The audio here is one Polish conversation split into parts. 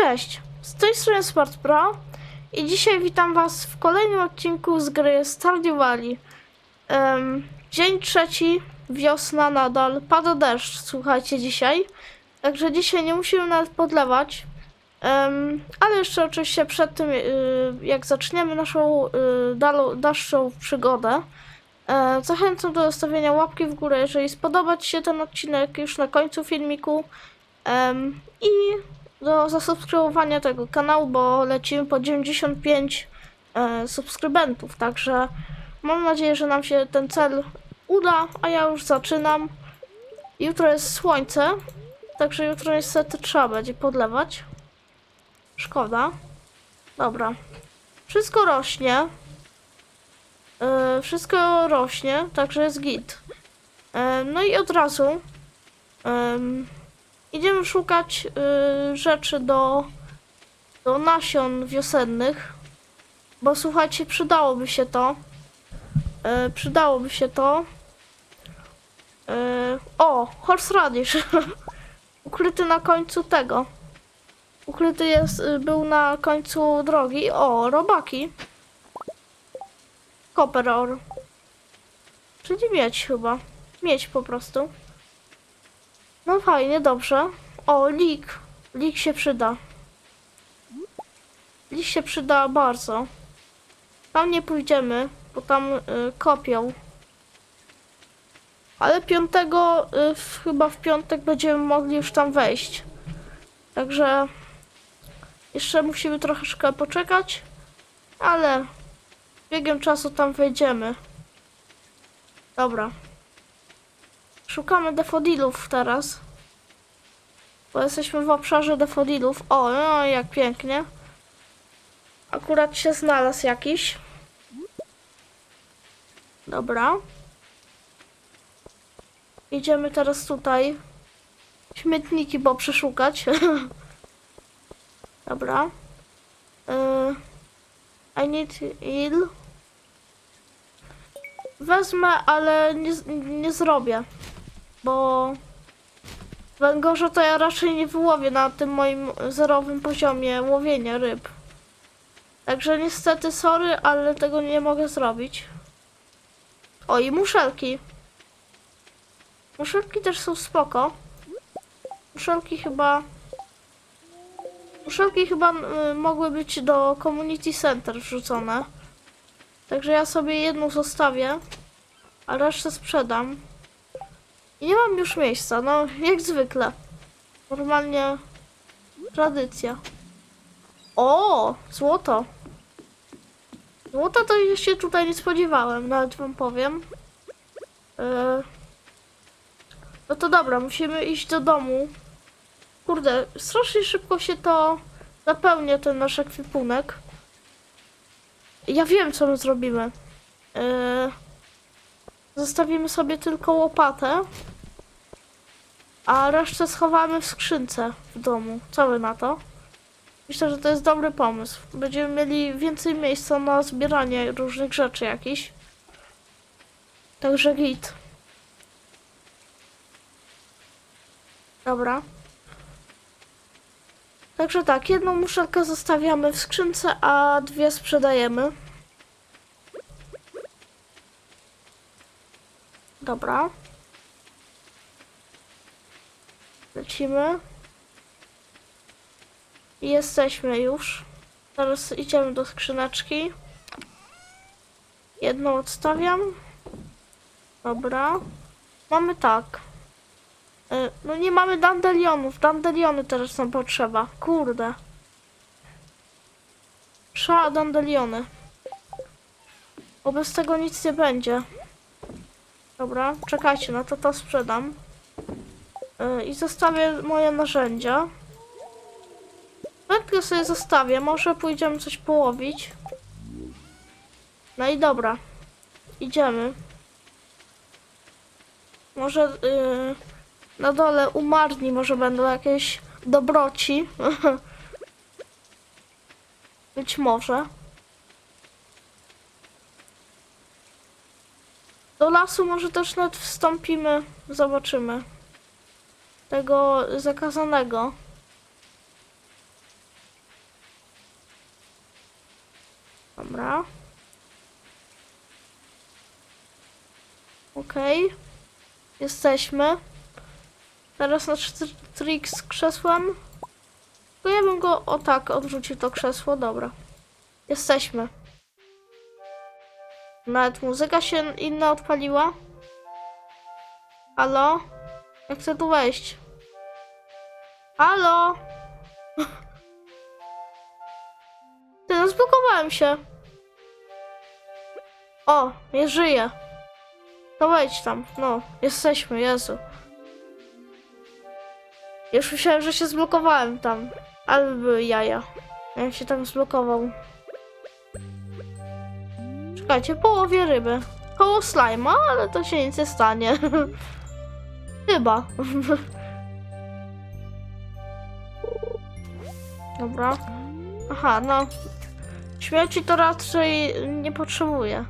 Cześć, z tej strony Smart Pro i dzisiaj witam Was w kolejnym odcinku z gry Stardew Valley. Em, dzień trzeci, wiosna nadal, pada deszcz, słuchajcie, dzisiaj. Także dzisiaj nie musimy nawet podlewać. Em, ale jeszcze oczywiście przed tym, y, jak zaczniemy naszą y, dalszą przygodę, e, zachęcam do zostawienia łapki w górę, jeżeli spodoba Ci się ten odcinek już na końcu filmiku. Em, I do zasubskrybowania tego kanału, bo lecimy po 95 e, subskrybentów, także mam nadzieję, że nam się ten cel uda, a ja już zaczynam. Jutro jest słońce, także jutro niestety trzeba będzie podlewać. Szkoda. Dobra. Wszystko rośnie. E, wszystko rośnie, także jest git. E, no i od razu em, idziemy szukać y, rzeczy do, do nasion wiosennych. Bo słuchajcie, przydałoby się to. Y, przydałoby się to. Y, o, horse radish. Ukryty na końcu tego. Ukryty jest, y, był na końcu drogi. O, robaki. Copper ore. Czyli miedź chyba. Miedź po prostu. No fajnie, dobrze. O, lik. Lik się przyda. Lik się przyda bardzo. Tam nie pójdziemy, bo tam y, kopią. Ale piątego, y, w, chyba w piątek będziemy mogli już tam wejść. Także jeszcze musimy troszeczkę poczekać, ale biegiem czasu tam wejdziemy. Dobra. Szukamy defodilów teraz. Bo jesteśmy w obszarze defodilów. O, no jak pięknie. Akurat się znalazł jakiś. Dobra. Idziemy teraz tutaj. Śmietniki, bo przeszukać. Dobra. Y, I need ill. Wezmę, ale nie, nie zrobię bo węgorza to ja raczej nie wyłowię na tym moim zerowym poziomie łowienia ryb. Także niestety sorry, ale tego nie mogę zrobić. O i muszelki. Muszelki też są spoko. Muszelki chyba... Muszelki chyba y, mogły być do community center wrzucone. Także ja sobie jedną zostawię, a resztę sprzedam. I nie mam już miejsca, no jak zwykle. Normalnie tradycja. O, złoto. Złota to ja się tutaj nie spodziewałem, nawet wam powiem. Yy. No to dobra, musimy iść do domu. Kurde, strasznie szybko się to zapełnia, ten nasz ekwipunek. Ja wiem, co my zrobimy. Yy. Zostawimy sobie tylko łopatę. A resztę schowamy w skrzynce w domu. Co wy na to? Myślę, że to jest dobry pomysł. Będziemy mieli więcej miejsca na zbieranie różnych rzeczy jakichś. Także git. Dobra. Także tak, jedną muszelkę zostawiamy w skrzynce, a dwie sprzedajemy. Dobra. Lecimy. I jesteśmy już. Teraz idziemy do skrzyneczki. Jedną odstawiam. Dobra. Mamy tak. Y, No nie mamy dandelionów. Dandeliony teraz nam potrzeba. Kurde. Trzeba dandeliony. Bo bez tego nic nie będzie. Dobra, czekajcie, no to to sprzedam. Yy, I zostawię moje narzędzia. Wędkę sobie zostawię, może pójdziemy coś połowić. No i dobra. Idziemy. Może yy, na dole umarni może będą jakieś dobroci. Być może. Do lasu może też nawet wstąpimy, zobaczymy. Tego zakazanego. Dobra. Okej. Okay. Jesteśmy. Teraz nasz trik z krzesłem. Tylko ja bym go, o tak, odrzucił to krzesło, dobra. Jesteśmy. Nawet muzyka się inna odpaliła. Halo? Jak chcę tu wejść? Halo? Ty, no zblokowałem się. O, nie żyję. No wejdź tam, no, jesteśmy, Jezu. Już myślałem, że się zblokowałem tam, ale były jaja. Ja się tam zblokował. Czekajcie, połowie ryby. Koło slajma, ale to się nic nie stanie. Chyba. Dobra. Aha, no. Śmierci to raczej nie potrzebuję.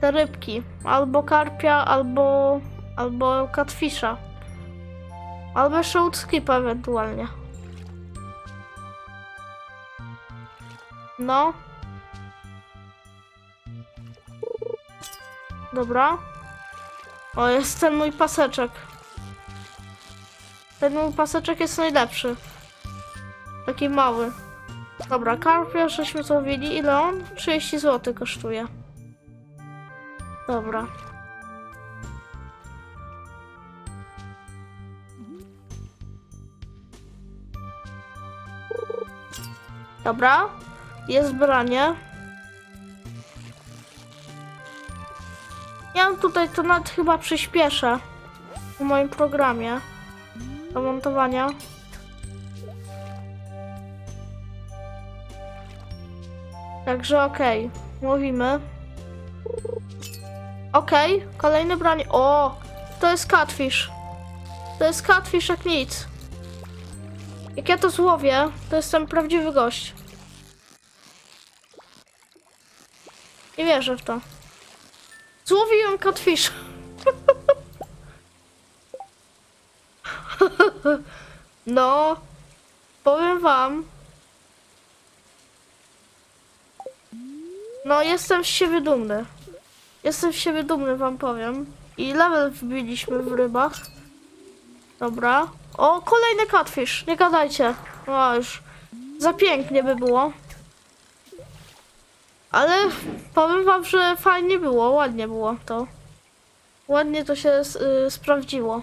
Te rybki. Albo karpia, albo... Albo catfisha. Albo łódzkipa ewentualnie. No. Dobra. O, jest ten mój paseczek. Ten mój paseczek jest najlepszy. Taki mały. Dobra, karpia żeśmy złowili. Ile on? 30 zł kosztuje. Dobra. Dobra. Jest branie. Ja tutaj to nawet chyba przyspieszę w moim programie do montowania. Także okej, mówimy. Okej, kolejne branie. O, to jest catfish. To jest catfish jak nic. Jak ja to złowię, to jestem prawdziwy gość. Nie wierzę w to. Złowiłem catfish. No, powiem wam. No, jestem z siebie dumny. Jestem z siebie dumny, wam powiem. I level wbiliśmy w rybach. Dobra. O, kolejny catfish. Nie gadajcie. O, już. Za pięknie by było. Ale powiem wam, że fajnie było, ładnie było to. Ładnie to się y, sprawdziło.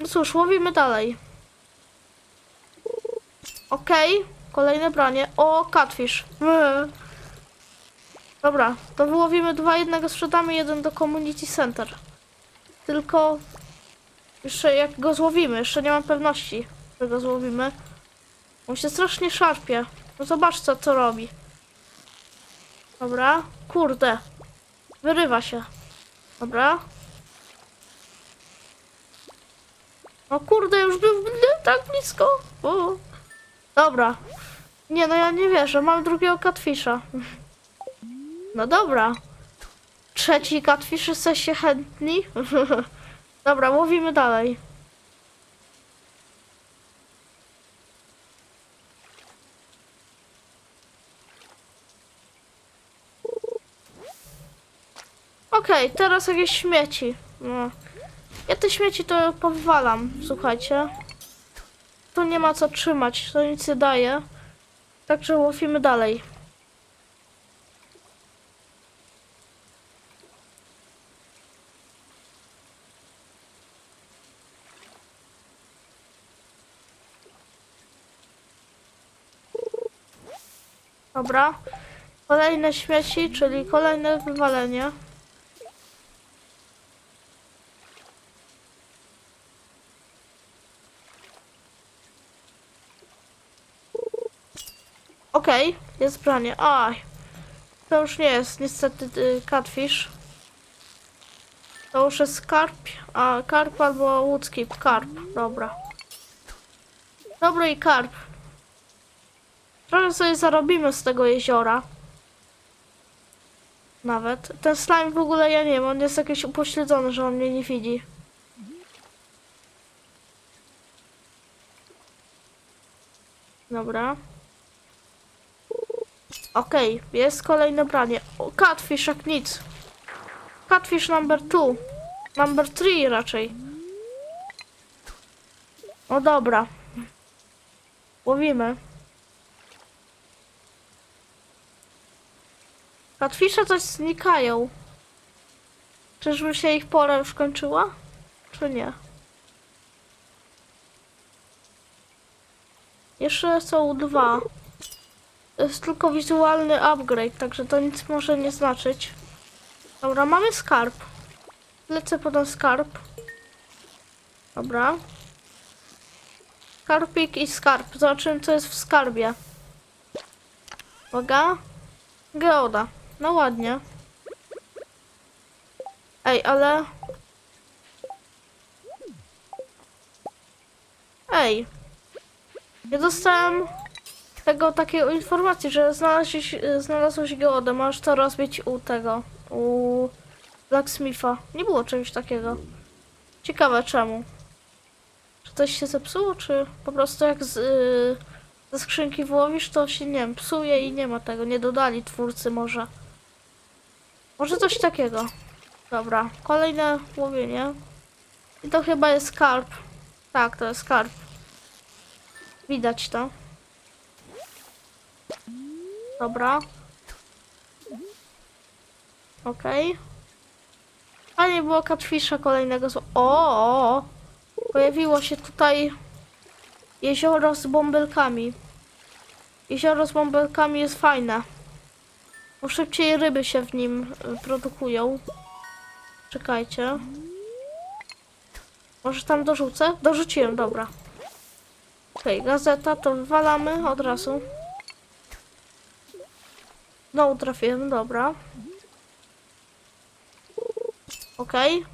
No cóż, łowimy dalej. Okej, kolejne branie. O, catfish. Dobra, to wyłowimy dwa, jednego sprzedamy, jeden do community center. Tylko jeszcze jak go złowimy, jeszcze nie mam pewności, że go złowimy. On się strasznie szarpie. No zobacz co to robi. Dobra, kurde. Wyrywa się. Dobra. O kurde, już był tak blisko. Dobra. Nie, no ja nie wierzę, mam drugiego catfisha. No dobra. Trzeci catfish, jesteście chętni? dobra, łowimy dalej. Okej, teraz jakieś śmieci. No. Ja te śmieci to powywalam, słuchajcie. Tu nie ma co trzymać, to nic nie daje. Także łowimy dalej. Dobra. Kolejne śmieci, czyli kolejne wywalenie. Okej, jest branie. Aj. To już nie jest niestety y, catfish. To już jest karp, a karp albo łódzki karp. Dobra. Dobry i karp. Trochę sobie zarobimy z tego jeziora. Nawet. Ten slime w ogóle ja nie wiem, on jest jakiś upośledzony, że on mnie nie widzi. Dobra. Okej, jest kolejne branie. O, catfish jak nic. Catfish number two. Number three raczej. O dobra. Łowimy. Catfishe coś znikają. Czyżby się ich pora już kończyła? Czy nie? Jeszcze są dwa. Jest tylko wizualny upgrade, także to nic może nie znaczyć. Dobra, mamy skarb. Lecę po ten skarb. Dobra. Skarbik i skarb. Zobaczymy, co jest w skarbie. Uwaga. Geoda. No ładnie. Ej, ale... Ej. Ja dostałem tego takiego informacji, że znalazłeś, znalazłeś geodę. Możesz to rozbić u tego, u Blacksmitha. Nie było czegoś takiego. Ciekawe czemu. Czy coś się zepsuło, czy po prostu jak z, y, ze skrzynki wyłowisz, to się, nie wiem, psuje i nie ma tego. Nie dodali twórcy może. Może coś takiego. Dobra, kolejne łowienie. I to chyba jest skarb. Tak, to jest skarb. Widać to. Dobra. Okej. A nie było catfisha kolejnego z... O, o, o! Pojawiło się tutaj jezioro z bąbelkami. Jezioro z bąbelkami jest fajne. Bo szybciej ryby się w nim y, produkują. Czekajcie. Może tam dorzucę? Dorzuciłem, dobra. Okej, gazeta to wywalamy od razu. No, trafiłem, dobra. Okej.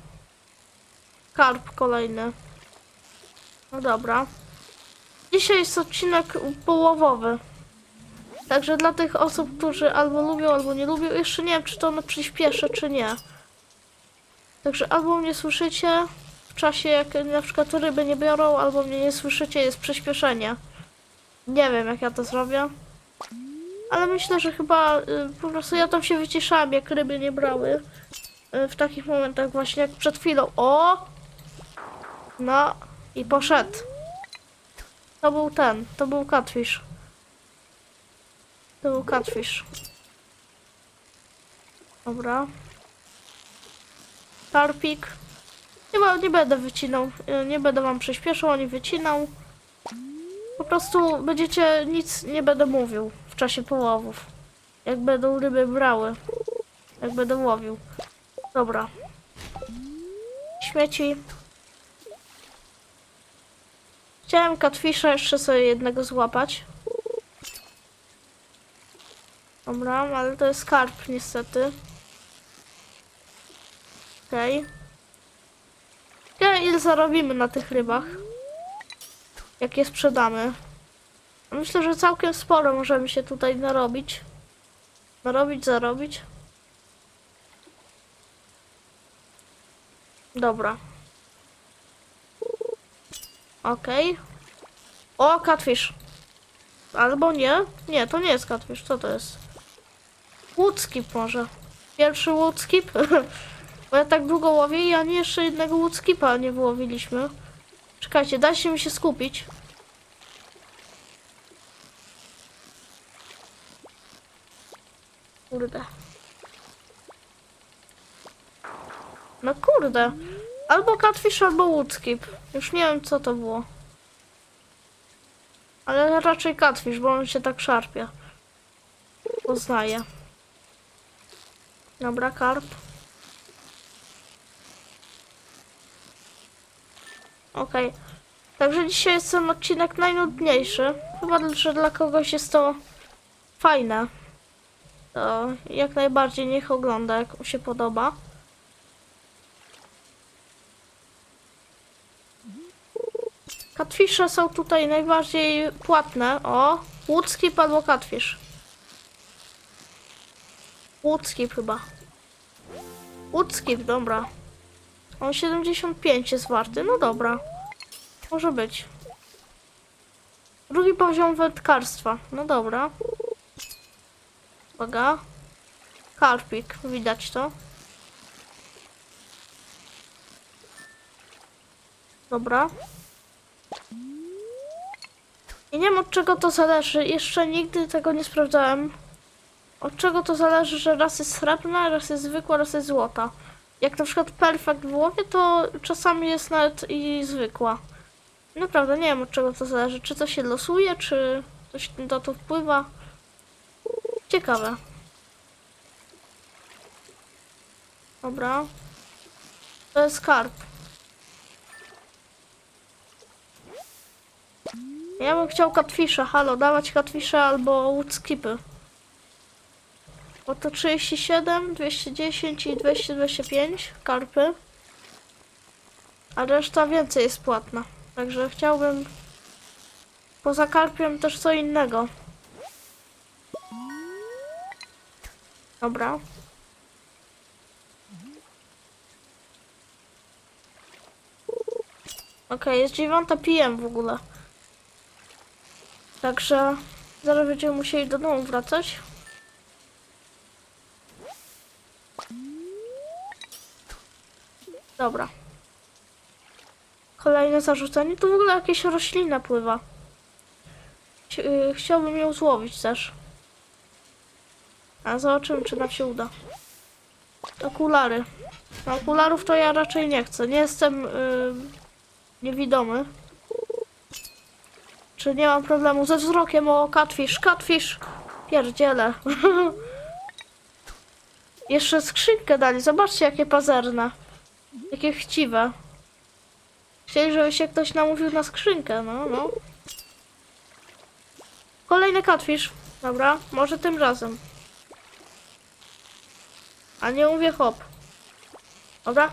Karp kolejny. No dobra. Dzisiaj jest odcinek połowowy. Także dla tych osób, którzy albo lubią, albo nie lubią, jeszcze nie wiem, czy to przyspieszę, czy nie. Także albo mnie słyszycie w czasie, jak na przykład ryby nie biorą, albo mnie nie słyszycie, jest przyspieszenie. Nie wiem, jak ja to zrobię. Ale myślę, że chyba y, po prostu ja tam się wyciszałam, jak ryby nie brały. Y, w takich momentach właśnie jak przed chwilą. O! No i poszedł. To był ten, to był catfish. To był catfish. Dobra. Tarpik. Nie, nie będę wycinał, y, nie będę wam przyspieszał, ani wycinał. Po prostu będziecie, nic nie będę mówił czasie połowów. Jak będą ryby brały. Jak będę łowił. Dobra. Śmieci. Chciałem catfisha jeszcze sobie jednego złapać. Dobra, ale to jest skarb niestety. Okej. Okay. ile zarobimy na tych rybach? Jak je sprzedamy? Myślę, że całkiem sporo możemy się tutaj narobić. Narobić, zarobić. Dobra. Okej. O, catfish. Albo nie. Nie, to nie jest catfish. Co to jest? Woodskip może. Pierwszy woodskip? Bo ja tak długo łowię i ani jeszcze jednego woodskipa nie wyłowiliśmy. Czekajcie, dajcie mi się skupić. Kurde. No kurde. Albo catfish, albo woodskip. Już nie wiem, co to było. Ale raczej catfish, bo on się tak szarpie. Poznaję. Dobra, karp. Okej. Także dzisiaj jest ten odcinek najnudniejszy. Chyba, że dla kogoś jest to fajne. To jak najbardziej niech ogląda, jak mu się podoba. Catfishe są tutaj najbardziej płatne. O, łódzki albo catfish. Łódzki chyba. Łódzki, dobra. On 75 jest warty, no dobra. Może być. Drugi poziom wędkarstwa. No dobra. Uwaga. Karpik, widać to. Dobra. I nie wiem od czego to zależy. Jeszcze nigdy tego nie sprawdzałem. Od czego to zależy, że raz jest srebrna, raz jest zwykła, raz jest złota. Jak na przykład perfekt w łowie, to czasami jest nawet i zwykła. Naprawdę nie wiem od czego to zależy. Czy to się losuje, czy coś na to wpływa. Ciekawe. Dobra. To jest skarb. Ja bym chciał catfisha, halo, dawać catfisha albo woodskipy. Bo to 37, 210 i 225 karpy. A reszta więcej jest płatna. Także chciałbym poza karpiem też co innego. Dobra. Okej, jest dziewiąta PM w ogóle. Także zaraz będziemy musieli do domu wracać. Dobra. Kolejne zarzucenie. Tu w ogóle jakieś roślina pływa. Yy, Chciałbym ją złowić też. A zobaczymy, czy nam się uda. Okulary. No, okularów to ja raczej nie chcę. Nie jestem yy, niewidomy. Czy nie mam problemu ze wzrokiem? O, catfish, catfish! Pierdziele. Jeszcze skrzynkę dali. Zobaczcie, jakie pazerne. Jakie chciwe. Chcieli, żeby się ktoś namówił na skrzynkę, no, no. Kolejny catfish. Dobra, może tym razem. A nie mówię hop. Dobra.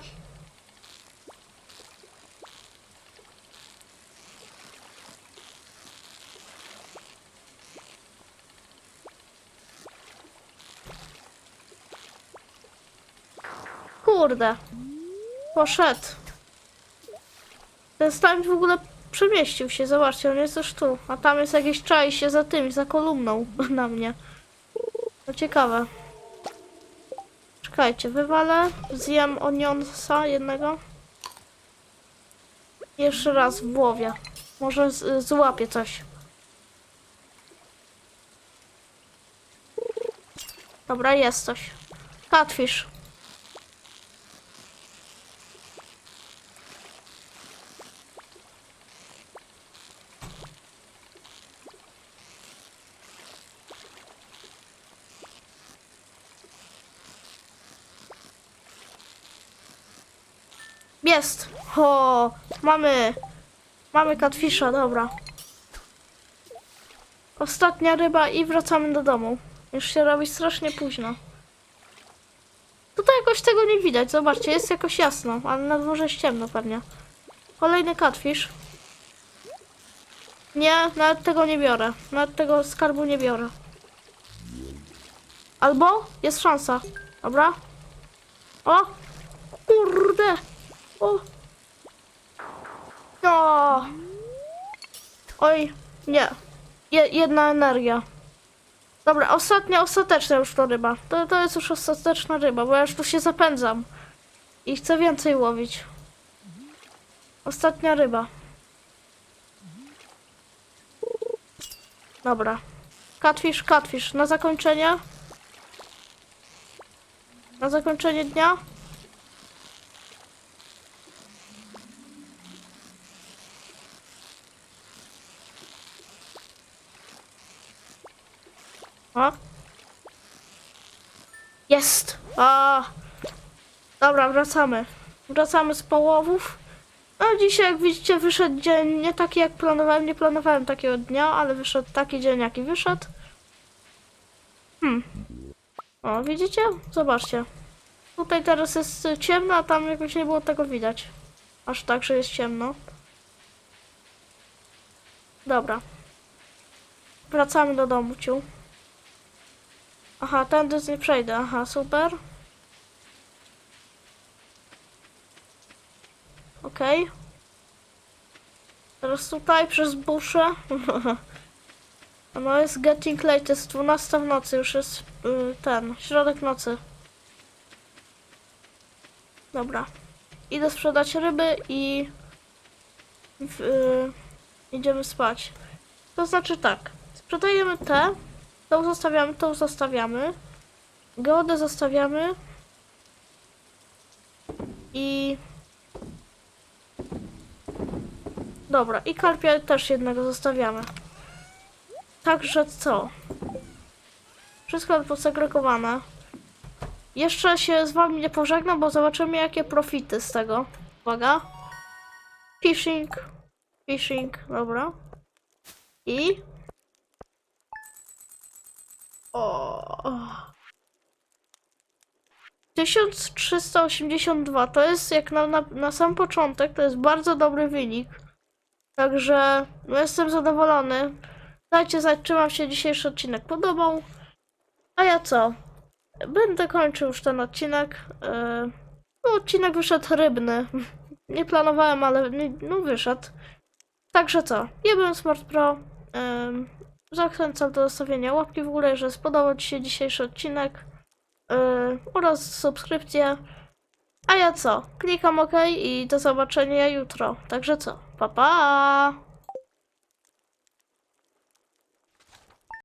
Kurde. Poszedł. Ten stamp w ogóle przemieścił się, zobaczcie, on jest już tu. A tam jest jakieś czai się za tym, za kolumną na mnie. No ciekawe. Czekajcie, wywalę, zjem onionsa jednego. Jeszcze raz w głowie. Może z, złapię coś. Dobra, jest coś. Catfish. Jest! O, mamy! Mamy catfisha, dobra. Ostatnia ryba i wracamy do domu. Już się robi strasznie późno. Tutaj jakoś tego nie widać, zobaczcie, jest jakoś jasno, ale na dworze jest ciemno pewnie. Kolejny catfish. Nie, nawet tego nie biorę. Nawet tego skarbu nie biorę. Albo jest szansa. Dobra. O! Kurde! O! No! Oj, nie. Je, jedna energia. Dobra, ostatnia, ostateczna już to ryba. To, to jest już ostateczna ryba, bo ja już tu się zapędzam. I chcę więcej łowić. Ostatnia ryba. Dobra. Catfish, catfish. Na zakończenie. Na zakończenie dnia. O. Jest. A. Dobra, wracamy. Wracamy z połowów. No dzisiaj, jak widzicie, wyszedł dzień nie taki jak planowałem. Nie planowałem takiego dnia, ale wyszedł taki dzień, jaki wyszedł. Hmm. O, widzicie? Zobaczcie. Tutaj teraz jest ciemno, a tam jakoś nie było tego widać. Aż tak, że jest ciemno. Dobra. Wracamy do domu, ciu. Aha, tędy nie przejdę. Aha, super. Okej. Teraz tutaj przez buszę. No jest getting late, jest 12 w nocy, już jest y, ten, środek nocy. Dobra. Idę sprzedać ryby i w, y, idziemy spać. To znaczy tak, sprzedajemy te, tą zostawiamy, tą zostawiamy, geodę zostawiamy i dobra, i karpia też jednego zostawiamy. Także co? Wszystko posegregowane. Jeszcze się z wami nie pożegnam, bo zobaczymy jakie profity z tego. Uwaga. Fishing. Fishing, dobra. I... O. 1382 to jest jak na, na, na sam początek, to jest bardzo dobry wynik. Także no jestem zadowolony. Dajcie znać, czy wam się dzisiejszy odcinek podobał. A ja co? Będę kończył już ten odcinek. Yy, No, odcinek wyszedł rybny. Nie planowałem, ale nie- no wyszedł. Także co? Ja byłem Smart Pro. Ym, zachęcam do zostawienia łapki w górę, że spodobał Ci się dzisiejszy odcinek. Yy, oraz subskrypcję. A ja co? Klikam OK i do zobaczenia jutro. Także co? Pa pa!